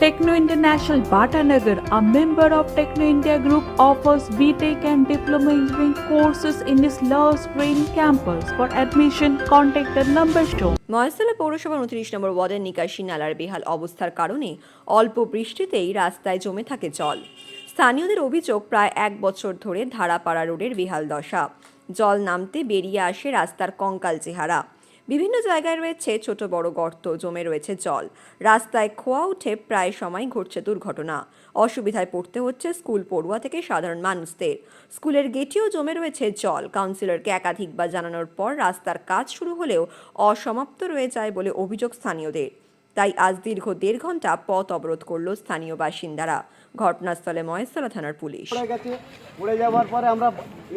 Techno International Bhatanagar, a member of Techno India Group, offers BTEC and Diploma Engineering courses in its Love Green campus. For admission, contact the number shown. Maheshtala পৌরসভার উনত্রিশ নম্বর ওয়ার্ডের নিকাশি নালার বেহাল অবস্থার কারণে অল্প বৃষ্টিতেই রাস্তায় জমে থাকে জল স্থানীয়দের অভিযোগ প্রায় এক বছর ধরে ধারাপাড়া রোডের বেহাল দশা জল নামতে বেরিয়ে আসে রাস্তার কঙ্কাল চেহারা বিভিন্ন জায়গায় রয়েছে ছোট বড় গর্ত, জমে রয়েছে জল। রাস্তায় খোয়া উঠে প্রায় সময় ঘটছে দুর্ঘটনা। অসুবিধায় পড়তে হচ্ছে স্কুল পড়ুয়া থেকে সাধারণ মানুষদের। স্কুলের গেটেও জমে রয়েছে জল। কাউন্সিলরকে একাধিকবার জানানোর পর রাস্তার কাজ শুরু হলেও অসমাপ্ত রয়ে যায় বলে অভিযোগ স্থানীয়দের। তাই আজ দীর্ঘ দেড় ঘণ্টা পথ অবরোধ করল স্থানীয় বাসিন্দারা। ঘটনাস্থলে মহেশতলা থানার পুলিশ। গেছে। পড়ে যাওয়ার পরে আমরা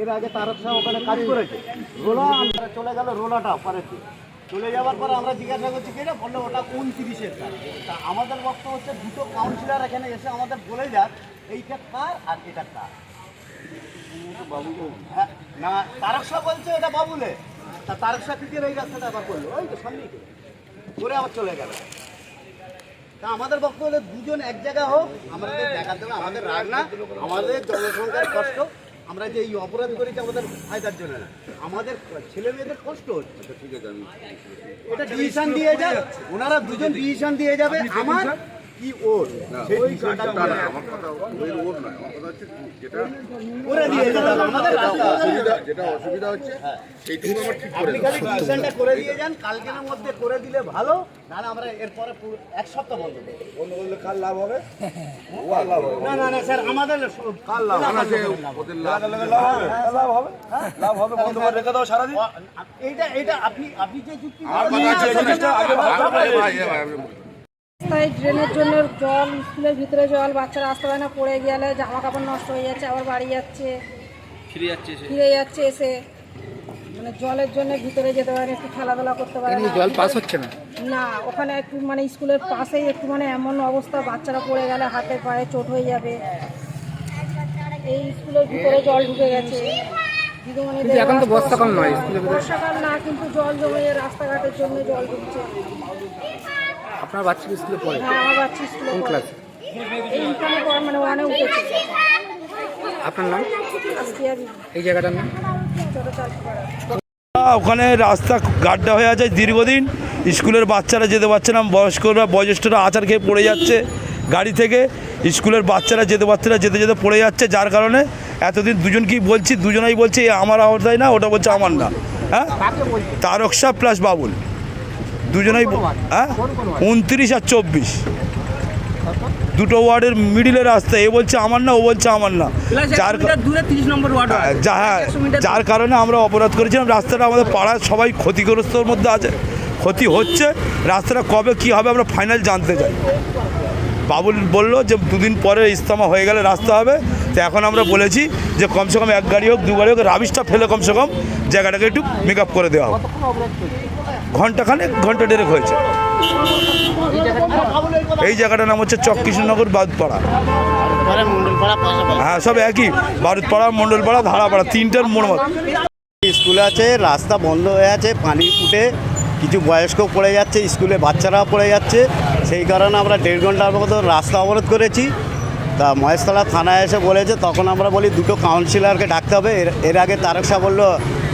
এর আগে তারক সাহেব ওখানে কাজ করেছে। রোলা চলে গেল রোলাটা পারেতে চলে যাওয়ার পরে আমরা জিজ্ঞাসা করছি কিনা বলল ওটা উনত্রিশের কাজ। তা আমাদের বক্তব্য হচ্ছে দুটো কাউন্সিলর এখানে এসে আমাদের বলে যাক এইটা কার আর এটা কার? হ্যাঁ, না তারক সাহেব বলছে এটা বাবুলে। তা তারক সাহেব কি এই রাস্তাটা আবার করল। ওই তো সামনেই। করে আবার চলে গেল। তা আমাদের বক্তব্য হলো দুজন এক জায়গা হোক আমাদের দেখা দেবে আমাদের রাগ না আমাদের জনসংখ্যার কষ্ট। আমরা যে এই অপরাধ করেছি আমাদের ফায়দার জন্য না। আমাদের ছেলে মেয়েদের কষ্ট হচ্ছে। ঠিক আছে এটা ডিসিশন দিয়ে যাবে। ওনারা দুজন ডিসিশন দিয়ে যাবে। আমার কি ওর? সেই ডিসিশনটা না, না, আমার কথা ওর নয় আমার কথা হচ্ছে যেটা করে দিয়ে আমাদের রাস্তা। যেটা অসুবিধা হচ্ছে সেইটুকু আমার ঠিক করে আপনি খালি করে দিয়ে যান কালকের মধ্যে করে দিলে ভালো নাহলে আমরা এরপরে এক সপ্তাহ বন্ধ করব। বন্ধ করলে কার লাভ হবে? লাভ হবে। না না না স্যার আমাদের কাল যে ওদের লাভ এইটা এইটা আপনি আপনি যে যুক্তি আর কথা আছে, জিনিসটা আগে ভাই, ভাই, ভাই, ভাই, আমি বলি। রাস্তায় ড্রেনের জন্য জল স্কুলের ভিতরে জল বাচ্চারা আসতে পারে না পড়ে গেলে জামা কাপড় নষ্ট হয়ে যাচ্ছে আবার বাড়ি যাচ্ছে। ফিরে যাচ্ছে এসে। মানে জলের জন্য ভিতরে যেতে পারে একটু খেলাধুলা করতে পারে না। জল পাস হচ্ছে না? না ওখানে একটু মানে স্কুলের পাশেই একটু মানে এমন অবস্থা বাচ্চারা পড়ে গেলে হাতে পায়ে চোট হয়ে যাবে। এই স্কুলের ভিতরে জল ঢুকে গেছে। দিদিমণিদের এখন তো বর্ষাকাল নয় বর্ষাকাল না কিন্তু জল জমে রাস্তাঘাটের জন্য জল ঢুকছে। আপনার বাচ্চা কি স্কুলে পড়ে? হ্যাঁ আমার বাচ্চা স্কুলে পড়ে। ক্লাসে এইখানে পড়ে মানে ওয়ানে উঠেছে। আপনার নাম? এই জায়গাটার নাম? ওখানে রাস্তা গাড্ডা হয়ে আছে দীর্ঘদিন। স্কুলের বাচ্চারা যেতে পারছে না বয়স্করা বয়োজ্যেষ্ঠরা আচার খেয়ে পড়ে যাচ্ছে গাড়ি থেকে। স্কুলের বাচ্চারা যেতে পারছে না যেতে যেতে পড়ে যাচ্ছে যার কারণে এতদিন দুজনকেই বলছি দুজনেই বলছে আমার আওতায় না ওটা বলছে আমার না। হ্যাঁ? তারক শাহ প্লাস বাবুল। দুজনেই হ্যাঁ? উনত্রিশ আর চব্বিশ। দুটো ওয়ার্ডের মিডিলের রাস্তা এ বলছে আমার না ও বলছে আমার না। যার হ্যাঁ, হ্যাঁ যার কারণে আমরা অপরাধ করেছিলাম। রাস্তাটা আমাদের পাড়ার সবাই ক্ষতিগ্রস্তর মধ্যে আছে। ক্ষতি হচ্ছে। রাস্তাটা কবে কি হবে আমরা ফাইনাল জানতে চাই। বাবুল বলল যে দুদিন পরে ইস্তমা হয়ে গেলে রাস্তা হবে। তো এখন আমরা বলেছি যে কমসে কম এক গাড়ি হোক দু গাড়ি হোক রাবিশটা ফেলে কমসে কম জায়গাটাকে একটু মেক আপ করে দেওয়া হোক। ঘন্টাখানেক ঘণ্টা ডেরেক হয়েছে। এই জায়গাটার নাম হচ্ছে চক বাদপাড়া। হ্যাঁ সব একই। বারুদপাড়া মণ্ডলপাড়া, ধারাপাড়া, তিনটার মোড় স্কুল আছে, রাস্তা বন্ধ হয়ে আছে, পানি ফুটে, কিছু বয়স্ক পড়ে যাচ্ছে, স্কুলে বাচ্চারা পড়ে যাচ্ছে। সেই কারণে আমরা দেড় ঘণ্টার মতো রাস্তা অবরোধ করেছি। তা মহেশতলা থানায় এসে বলেছে, তখন আমরা বলি, দুটো কাউন্সিলরকে ডাকতে হবে। এর এর আগে তারক শাহ বলল,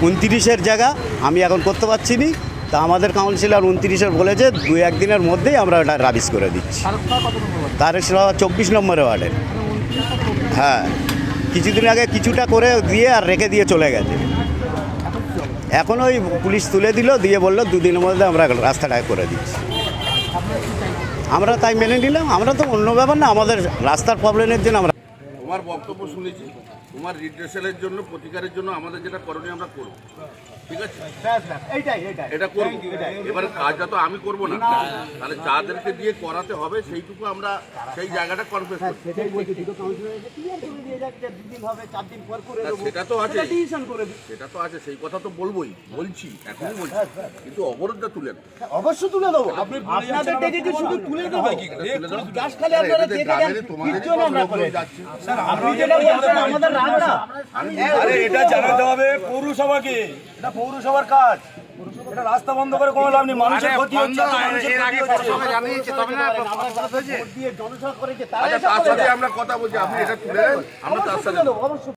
উনতিরিশের জায়গা, আমি এখন করতে পারছি নি। তা আমাদের কাউন্সিলর উনতিরিশের বলেছে দু একদিনের মধ্যেই আমরা ওটা রাবিশ করে দিচ্ছি। শাহ চব্বিশ নম্বরে ওয়ার্ডের। হ্যাঁ কিছুদিন আগে কিছুটা করে দিয়ে আর রেখে দিয়ে চলে গেছে। এখন ওই পুলিশ তুলে দিল, দিয়ে বলল দুদিনের মধ্যে আমরা রাস্তাটা করে দিচ্ছি। আমরা তাই মেনে নিলাম, আমরা তো অন্য ব্যাপার না, আমাদের রাস্তার প্রবলেমের জন্য আমরা তোমার বক্তব্য শুনেছি, তোমার রিড্রেশনের জন্য, প্রতিকারের জন্য আমাদের যেটা করণীয় আমরা করব। ঠিক আছে? এইটাই এইটাই। এটা করব। এবারে কাজটা তো আমি করব না তাহলে যাদেরকে দিয়ে করাতে হবে সেইটুকু আমরা সেই জায়গাটা কনফেস সেটা তো আছে। সেটা তো সেই কথা তো বলবোই বলছি এখনই বলছি। কিন্তু অবরোধটা তুলে না অবশ্যই তুলে দেবো। আপনাদের ডেকেছি শুধু তুলে দেবো। তুলে খালি আপনারা দেখে যান আমরা লোকজন করে যাচ্ছে। আপনি যেটা বলছেন আমাদের রাগ না আরে এটা জানাতে হবে পৌরসভাকে। এটা পৌরসভার কাজ। এটা রাস্তা বন্ধ করে কোনো লাভ নেই। মানুষের ক্ষতি হচ্ছে জনসভা করেছে তারা আচ্ছা। আমরা কথা বলছি আপনি এটা তুলে আমরা তার সাথে অবশ্যই।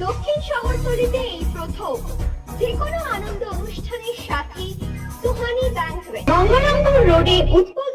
দক্ষিণ শহরতলিতে এই প্রথম যে কোনো আনন্দ অনুষ্ঠানের সাথে সুহানি গঙ্গারামপুর রোডে উৎপল